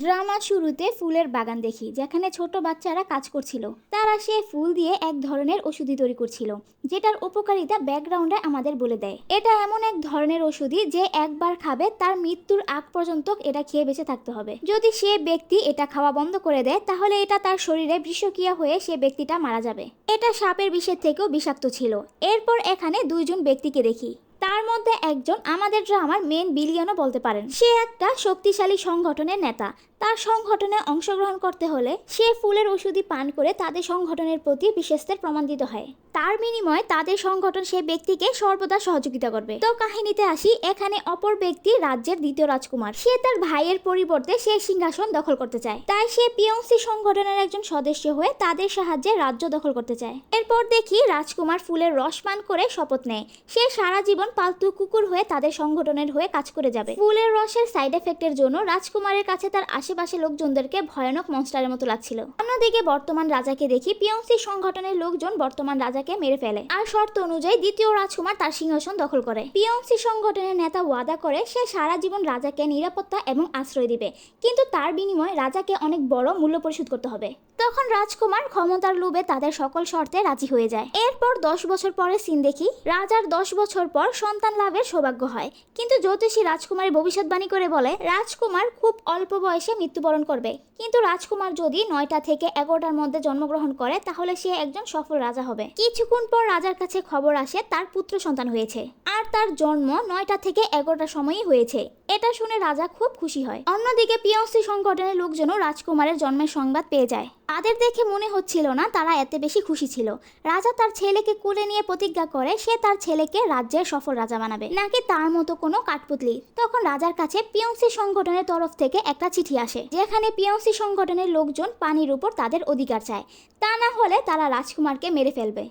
Drama শুরুতে ফুলের বাগান দেখি, যেখানে ছোট বাচ্চারা কাজ করছিল। তারা সে ফুল দিয়ে এক ধরনের ওষুধি তৈরি করছিল, যেটার উপকারিতা ব্যাকগ্রাউন্ডে আমাদের বলে দেয়। এটা এমন এক ধরনের ওষুধি যে একবার খাবে তার মৃত্যুর আগ পর্যন্ত এটা খেয়ে বেঁচে থাকতে হবে। যদি সে ব্যক্তি এটা খাওয়া বন্ধ করে দেয়, তাহলে এটা তার শরীরে বিষক্রিয়া হয়ে সে ব্যক্তিটা মারা যাবে। এটা সাপের বিষের থেকেও বিষাক্ত ছিল। এরপর এখানে দুইজন ব্যক্তিকে দেখি। তার মধ্যে একজন আমাদের ড্রামার মেন বিলিয়নও বলতে পারেন। সে একটা শক্তিশালী সংগঠনের নেতা। তার সংগঠনে অংশগ্রহণ করতে হলে সে ফুলের ওষুধি পান করে তাদের সংগঠনের প্রতি বিশেষত্বের প্রমাণ দিতে হয়। তার বিনিময়ে তাদের সংগঠন সে ব্যক্তিকে সর্বদা সহযোগিতা করবে। তো কাহিনীতে আসি, এখানে অপর ব্যক্তি রাজ্যের দ্বিতীয় রাজকুমার। সে তার ভাইয়ের পরিবর্তে সে সিংহাসন দখল করতে চায়। তাই সে পিয়ংসি সংগঠনের একজন সদস্য হয়ে তাদের সাহায্যে রাজ্য দখল করতে চায়। এরপর দেখি রাজকুমার ফুলের রস পান করে শপথ নেয়। সে সারা জীবন পালতু কুকুর হয়ে তাদের সংগঠনের হয়ে কাজ করে যাবে। ফুলের রসের সাইড এফেক্টের জন্য রাজকুমারের কাছে তার আশেপাশে লোকজনদেরকে ভয়ানক মনস্টারের মতো লাগছিল। অন্যদিকে বর্তমান রাজাকে দেখি পিয়ংসি সংগঠনের লোকজন বর্তমান রাজাকে মেরে ফেলে। আর শর্ত অনুযায়ী দ্বিতীয় রাজকুমার তার সিংহাসন দখল করে। পিয়ংসি সংগঠনের নেতা ওয়াদা করে, সে সারা জীবন রাজাকে নিরাপত্তা এবং আশ্রয় দিবে। কিন্তু তার বিনিময়ে রাজাকে অনেক বড় মূল্য পরিশোধ করতে হবে। তখন রাজকুমার ক্ষমতার লোভে তাদের সকল শর্তে রাজি হয়ে যায়। এরপর দশ বছর পরে সিন দেখি, রাজার দশ বছর পর সন্তান লাভের সৌভাগ্য হয়। কিন্তু জ্যোতিষী রাজকুমারের ভবিষ্যৎবাণী করে বলে, রাজকুমার খুব অল্প বয়সে মৃত্যুবরণ করবে। কিন্তু রাজকুমার যদি নয়টা থেকে এগারোটার মধ্যে জন্মগ্রহণ করে, তাহলে সে একজন সফল রাজা হবে। কিছুক্ষণ পর রাজার কাছে খবর আসে, তার পুত্র সন্তান হয়েছে। আর তার জন্ম নয়টা থেকে এগারোটার সময়ই হয়েছে। এটা শুনে রাজা খুব খুশি হয়। অন্যদিকে পিয়সি সংগঠনের লোকজনও রাজকুমারের জন্মের সংবাদ পেয়ে যায়। তাদের দেখে মনে হচ্ছিল না তারা এত বেশি খুশি ছিল। রাজা তার ছেলেকে কুলে নিয়ে প্রতিজ্ঞা করে, সে তার ছেলেকে রাজ্যের সফল রাজা বানাবে। নাকি তার মতো কোনো কাঠপুতলি? তখন রাজার কাছে পিয়ংসি সংগঠনের তরফ থেকে একটা চিঠি আসে, যেখানে পিয়ংসি সংগঠনের লোকজন পানির উপর তাদের অধিকার চায়। তা না হলে তারা রাজকুমারকে মেরে ফেলবে।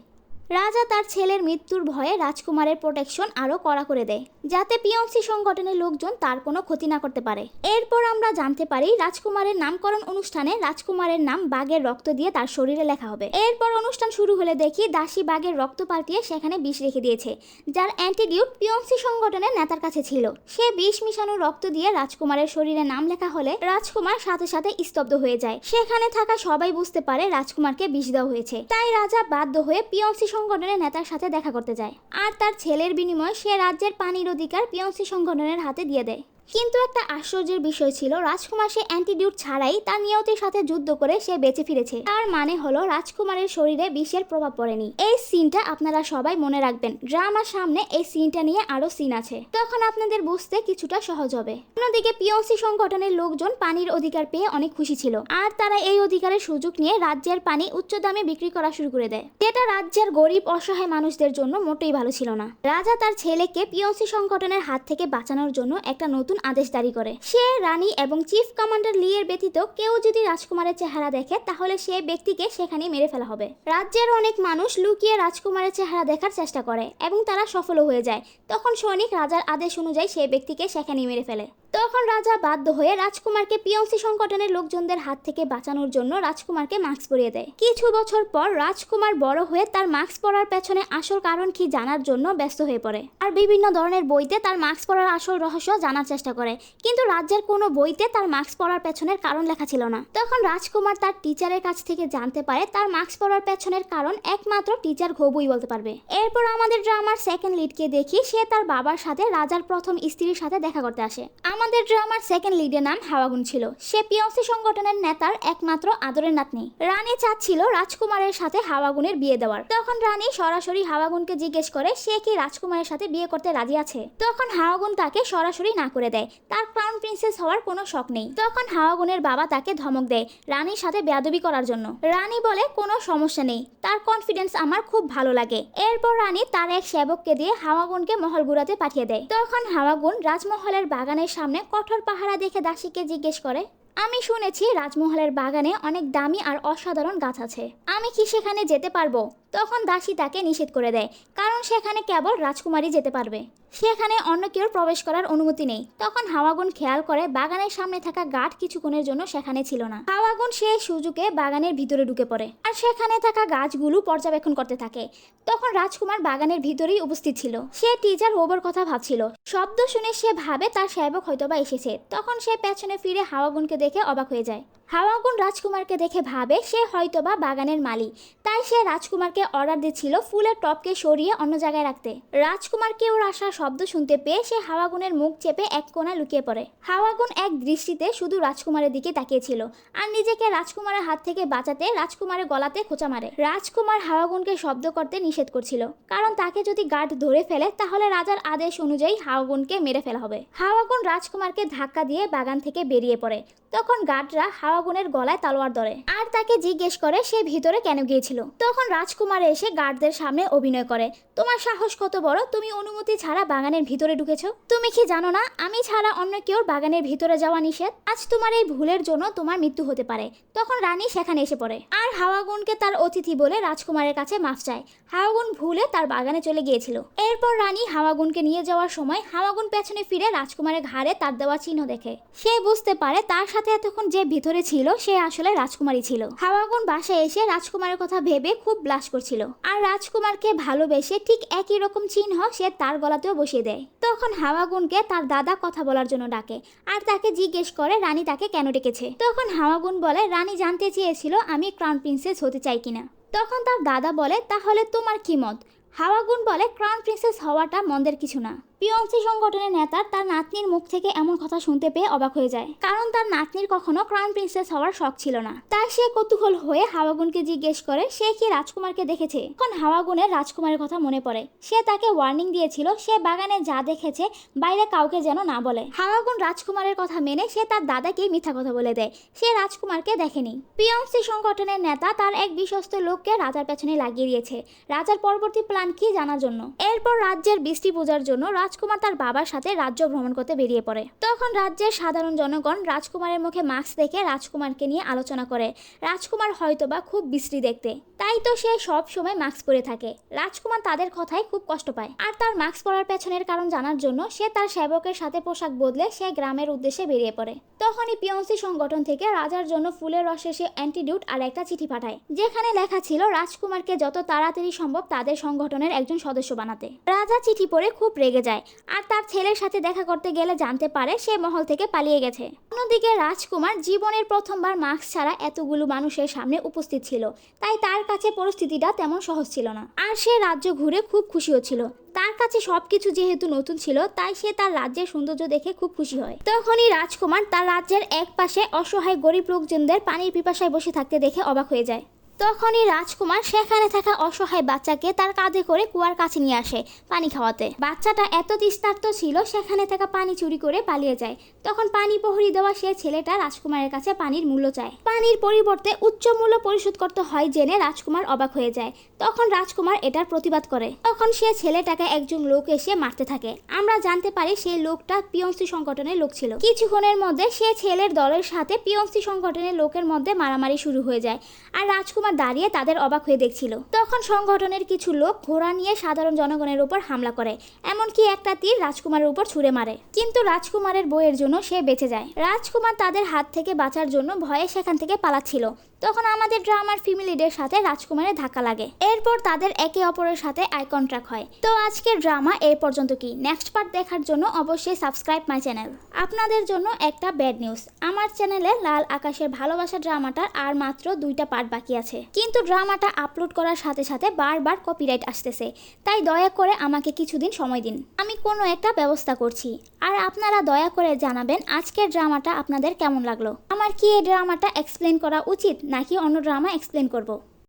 রাজা তার ছেলের মৃত্যুর ভয়ে রাজকুমারের প্রোটেকশন আরও কড়া করে দেয়, যাতে পিয়ংসি সংগঠনের লোকজন তার কোনো ক্ষতি না করতে পারে। এরপর আমরা জানতে পারি রাজকুমারের নামকরণ অনুষ্ঠানে রাজকুমারের নাম বাঘের রক্ত দিয়ে তার শরীরে লেখা হবে। এরপর অনুষ্ঠান শুরু হলে দেখি দাসী বাঘের রক্ত পাল্টিয়ে সেখানে বিষ রেখে দিয়েছে, যার অ্যান্টিডিউট পিয়ংসি সংগঠনের নেতার কাছে ছিল। সে বিষ মিশানো রক্ত দিয়ে রাজকুমারের শরীরে নাম লেখা হলে রাজকুমার সাথে সাথে স্তব্ধ হয়ে যায়। সেখানে থাকা সবাই বুঝতে পারে রাজকুমারকে বিষ দেওয়া হয়েছে। তাই রাজা বাধ্য হয়ে পিয়ংসি সংগঠনের নেতার সাথে দেখা করতে যায়। আর তার ছেলের বিনিময়ে সে রাজ্যের পানির অধিকার পিয়ংসি সংগঠনের হাতে দিয়ে দেয়। কিন্তু একটা আশ্চর্যের বিষয় ছিল, রাজকুমার সে অ্যান্টিডিউট ছাড়াই তার নিয়তির সাথে যুদ্ধ করে সে বেঁচে ফিরেছে। তার মানে হলো, রাজকুমারের শরীরে বিষের প্রভাব পড়েনি। এই সিনটা আপনারা সবাই মনে রাখবেন। ড্রামার সামনে এই সিনটা নিয়ে আরও সিন আছে। তখন আপনাদের বুঝতে কিছুটা সহজ হবে। অন্যদিকে পিওসি সংগঠনের লোকজন পানির অধিকার পেয়ে অনেক খুশি ছিল। আর তারা এই অধিকারের সুযোগ নিয়ে রাজ্যের পানি উচ্চ দামে বিক্রি করা শুরু করে দেয়। যেটা রাজ্যের গরিব, অসহায় মানুষদের জন্য মোটেই ভালো ছিল না। রাজা তার ছেলেকে পিওসি সংগঠনের হাত থেকে বাঁচানোর জন্য একটা নতুন আদেশ জারি করে। সে রানী এবং চিফ কমান্ডার লিয়ের ব্যতীত কেউ যদি রাজকুমারের চেহারা দেখে, তাহলে সে ব্যক্তিকে সেখানে মেরে ফেলা হবে। রাজ্যের অনেক মানুষ লুকিয়ে রাজকুমারের চেহারা দেখার চেষ্টা করে এবং তারা সফলও হয়ে যায়। তখন সৈনিক রাজার আদেশ অনুযায়ী সেই ব্যক্তিকে সেখানে মেরে ফেলে। তখন রাজা বাধ্য হয়ে রাজকুমারকে পিয়ংসি সংগঠনের লোকজনদের হাত থেকে বাঁচানোর জন্য রাজকুমারকে মাস্ক পরিয়ে দেয়। কিছু বছর পর রাজকুমার বড় হয়ে তার মাস্ক পরার পেছনে আসল কারণ কি জানার জন্য ব্যস্ত হয়ে পড়ে। আর বিভিন্ন ধরনের বইতে তার মাস্ক পরার আসল রহস্য জানার চেষ্টা করে, কিন্তু রাজ্যের কোনো বইতে তার মাস্ক পরার পেছনের কারণ লেখা ছিল না। তখন রাজকুমার তার টিচারের কাছ থেকে জানতে পারে তার মাস্ক পরার পেছনের কারণ একমাত্র টিচার ঘবুই বলতে পারবে। এরপর আমাদের ড্রামার সেকেন্ড লিডকে দেখি, সে তার বাবার সাথে রাজার প্রথম স্ত্রীর সাথে দেখা করতে আসে। আমাদের ড্রামার সেকেন্ড লিডের নাম হাওয়াগুন ছিল। সে পিয়সি সংগঠনের নেতার একমাত্র আদরের নাতনি। রানী চাচ্ছিল রাজকুমারের সাথে হাওয়াগুনের বিয়ে দেওয়ার। তখন রানী সরাসরি হাওয়াগুনকে জিজ্ঞেস করে, সে কি রাজকুমারের সাথে বিয়ে করতে রাজি আছে? তখন হাওয়াগুন তাকে সরাসরি না করে দেয়। তার ক্রাউন প্রিন্সেস হওয়ার কোনো শখ নেই। তখন হাওয়াগুনের বাবা তাকে ধমক দেয় রানীর সাথে বেয়াদবি করার জন্য। রানী বলে, কোনো সমস্যা নেই। তার কনফিডেন্স আমার খুব ভালো লাগে। এরপর রানী তার এক সেবককে দিয়ে হাওয়াগুনকে মহল ঘুরাতে পাঠিয়ে দেয়। তখন হাওয়াগুন রাজমহলের বাগানের সামনে কঠোর পাহারা দেখে দাসীকে জিজ্ঞেস করে, আমি শুনেছি রাজমহলের বাগানে অনেক দামি আর অসাধারণ গাছ আছে। আমি কি সেখানে যেতে পারব? তখন দাসী তাকে নিষেধ করে দেয়, কারণ সেখানে কেবল রাজকুমারী যেতে পারবে। সেখানে অন্য কেউ প্রবেশ করার অনুমতি নেই। তখন হাওয়াগুন খেয়াল করে বাগানের সামনে থাকা গাঠ কিছুক্ষণের জন্য সেখানে ছিল না। হাওয়াগুন সে সুযোগে বাগানের ভিতরে ঢুকে পড়ে আর সেখানে থাকা গাছগুলো পর্যবেক্ষণ করতে থাকে। তখন রাজকুমার বাগানের ভিতরেই উপস্থিত ছিল। সে টিচার হোবর কথা ভাবছিল। শব্দ শুনে সে ভাবে তার সেবক হয়তোবা এসেছে। তখন সে পেছনে ফিরে হাওয়াগুনকে দেখে অবাক হয়ে যায়। হাওয়াগুন রাজকুমারকে দেখে ভাবে সে হয়তোবা বাগানের মালিক। তাই সে রাজকুমারকে অর্ডার দিচ্ছিল ফুলের টপকে সরিয়ে অন্য জায়গায় রাখতে। রাজকুমার কেউ আসার শব্দ শুনতে পেয়ে সে হাওয়াগুনের মুখ চেপে এক কোণায় লুকিয়ে পড়ে। হাওয়াগুন এক দৃষ্টিতে শুধু রাজকুমারের দিকে তাকিয়েছিল আর নিজেকে রাজকুমারের হাত থেকে বাঁচাতে রাজকুমারের গলাতে খোঁচা মারে। রাজকুমার হাওয়াগুনকে শব্দ করতে নিষেধ করছিল, কারণ তাকে যদি গার্ড ধরে ফেলে তাহলে রাজার আদেশ অনুযায়ী হাওয়াগুনকে মেরে ফেলা হবে। হাওয়াগুন রাজকুমারকে ধাক্কা দিয়ে বাগান থেকে বেরিয়ে পড়ে। তখন গার্ডরা হাওয়াগুনের গলায় তালোয়ার ধরে। আর তাকে জিজ্ঞেস করে সে ভিতরে কেন গিয়েছিল। তখন রাজকুমার এসে গার্ডদের সামনে অভিনয় করে। তোমার সাহস কত বড়? তুমি অনুমতি ছাড়া বাগানের ভিতরে ঢুকেছো। তুমি কি জানো না? আমি ছাড়া অন্য কেউ বাগানের ভিতরে যাওয়া নিষেধ? আজ তোমার এই ভুলের জন্য তোমার মৃত্যু হতে পারে। তখন রানী সেখানে এসে পড়ে। আর হাওয়াগুনকে তার অতিথি বলে রাজকুমারের কাছে মাফ চায়। হাওয়াগুন ভুলে তার বাগানে চলে গিয়েছিল। এরপর রানী হাওয়াগুনকে নিয়ে যাওয়ার সময় হাওয়াগুন পেছনে ফিরে রাজকুমারের ঘাড়ে তার দেওয়া চিহ্ন দেখে। সে বুঝতে পারে তার সাথে এতক্ষণ যে ভিতরে ছিল, সে আসলে রাজকুমারী ছিল। হাওয়াগুন বাসায় এসে রাজকুমারের কথা ভেবে খুব ব্লাশ করছিল। আর রাজকুমারকে ভালোবেসে ঠিক একই রকম চিহ্ন সে তার গলাতেও বসিয়ে দেয়। তখন হাওয়াগুনকে তার দাদা কথা বলার জন্য ডাকে, আর তাকে জিজ্ঞেস করে রানী তাকে কেন ডেকেছে। তখন হাওয়াগুন বলে, রানী জানতে চেয়েছিল আমি ক্রাউন প্রিন্সেস হতে চাই কিনা। তখন তার দাদা বলে, তাহলে তোমার কি মত? হাওয়াগুন বলে, ক্রাউন প্রিন্সেস হওয়াটা মন্দের কিছু না। পিয়ন্সি সংগঠনের নেতার তার নাতনির মুখ থেকে এমন কথা শুনতে পেয়ে অবাক হয়ে যায়। কারণ তার নাতনির কখনো ক্রাউন প্রিন্সেস হওয়ার শখ ছিল না। তাই সে কৌতূহল হয়ে হাওয়াগুনকে জিজ্ঞেস করে, সে কি রাজকুমারকে দেখেছে? তখন হাওয়াগুনের রাজকুমারের কথা মনে পড়ে। সে তাকে ওয়ার্নিং দিয়েছিল, সে বাগানে যা দেখেছে, বাইরে কাউকে যেন না বলে। হাওয়াগুন রাজকুমারের কথা মেনে সে তার দাদাকে মিথ্যা কথা বলে দেয়। সে রাজকুমারকে দেখেনি। পিয়ন্সি সংগঠনের নেতা তার এক বিশ্বস্ত লোককে রাজার পেছনে লাগিয়ে দিয়েছে। রাজার পরবর্তী প্ল্যান কি জানার জন্য? এরপর রাজ্যের বৃষ্টি পূজার জন্য রাজকুমার তার বাবার সাথে রাজ্য ভ্রমণ করতে বেরিয়ে পড়ে। তখন রাজ্যের সাধারণ জনগণ রাজকুমারের মুখে মাস্ক দেখে রাজকুমারকে নিয়ে আলোচনা করে। রাজকুমার হয়তোবা খুব বিশ্রী দেখতে। তাই তো সে সব সময় মাস্ক পরে থাকে। রাজকুমার তাদের কথায় খুব কষ্ট পায়। আর তার মাস্ক পরার পেছনের কারণ জানার জন্য সে তার সেবকের সাথে পোশাক বদলে সে গ্রামের উদ্দেশ্যে বেরিয়ে পড়ে। তখনই পিয়ন্সি সংগঠন থেকে রাজার জন্য ফুলের রসে সে অ্যান্টিডিউট আর একটা চিঠি পাঠায়। যেখানে লেখা ছিল, রাজকুমারকে যত তাড়াতাড়ি সম্ভব তাদের সংগঠনের একজন সদস্য বানাতে। রাজা চিঠি পড়ে খুব রেগে যায়। আর তার ছেলের সাথে দেখা করতে গেলে জানতে পারে সে মহল থেকে পালিয়ে গেছে। অন্যদিকে রাজকুমার জীবনের প্রথমবার মাস্ক ছাড়া এতগুলো মানুষের সামনে উপস্থিত ছিল। তাই তার কাছে পরিস্থিতিটা তেমন সহজ ছিল না। আর সে রাজ্য ঘুরে খুব খুশি হচ্ছিল তার কাছে সবকিছু যেহেতু নতুন ছিল, তাই সে তার রাজ্যের সৌন্দর্য দেখে খুব খুশি হয়। তখনই রাজকুমার তার রাজ্যের এক পাশে অসহায় গরিব লোকজনদের পানির পিপাসায় বসে থাকতে দেখে অবাক হয়ে যায়। তখনই রাজকুমার সেখানে থাকা অসহায় বাচ্চাকে তার কাঁধে করে কুয়ার কাছে নিয়ে আসে পানি খাওয়াতে। বাচ্চাটা এত তৃষ্ণার্ত ছিল, সেখানে থাকা পানি চুরি করে পালিয়ে যায়। তখন পানি প্রহরী দেওয়া সে ছেলেটা রাজকুমারের কাছে পানির মূল্য চায়। পানির পরিবর্তে উচ্চ মূল্য পরিশোধ করতে হয় জেনে রাজকুমার অবাক হয়ে যায়। তখন রাজকুমার এটার প্রতিবাদ করে। তখন সে ছেলেটাকে একজন লোক এসে মারতে থাকে। আমরা জানতে পারি সেই লোকটা পিয়ন্সি সংগঠনের লোক ছিল। কিছুক্ষণের মধ্যে সে ছেলের দলের সাথে পিয়ন্সি সংগঠনের লোকের মধ্যে মারামারি শুরু হয়ে যায়। আর রাজকুমার দাঁড়িয়ে তাদের অবাক হয়ে দেখছিল। তখন সংগঠনের কিছু লোক ঘোড়া নিয়ে সাধারণ জনগণের উপর হামলা করে, এমনকি একটা তীর রাজকুমারের উপর ছুঁড়ে মারে। কিন্তু রাজকুমারের বইয়ের জন্য সে বেঁচে যায়। রাজকুমার তাদের হাত থেকে বাঁচার জন্য ভয়ে সেখান থেকে পালাচ্ছিল। তখন আমাদের ড্রামার ফ্যামিলিদের সাথে রাজকুমারের ধাক্কা লাগে। এরপর তাদের একে অপরের সাথে আই কন্ট্রাক্ট হয়। তো আজকের ড্রামা এই পর্যন্ত কি? নেক্সট পার্ট দেখার জন্য অবশ্যই সাবস্ক্রাইব মাই চ্যানেল। আপনাদের জন্য একটা ব্যাড নিউজ। আমার চ্যানেলে লাল আকাশের ভালোবাসা ড্রামাটার আর মাত্র দুইটা পার্ট বাকি আছে। কিন্তু ড্রামাটা আপলোড করার সাথে সাথে বারবার কপিরাইট আসতেছে। তাই দয়া করে আমাকে কিছুদিন সময় দিন। আমি কোনো একটা ব্যবস্থা করছি। আর আপনারা দয়া করে জানাবেন আজকের ড্রামাটা আপনাদের কেমন লাগল। আমার কি এই ড্রামাটা এক্সপ্লেন করা উচিত, নাকি অন্য ড্রামা এক্সপ্লেন করব?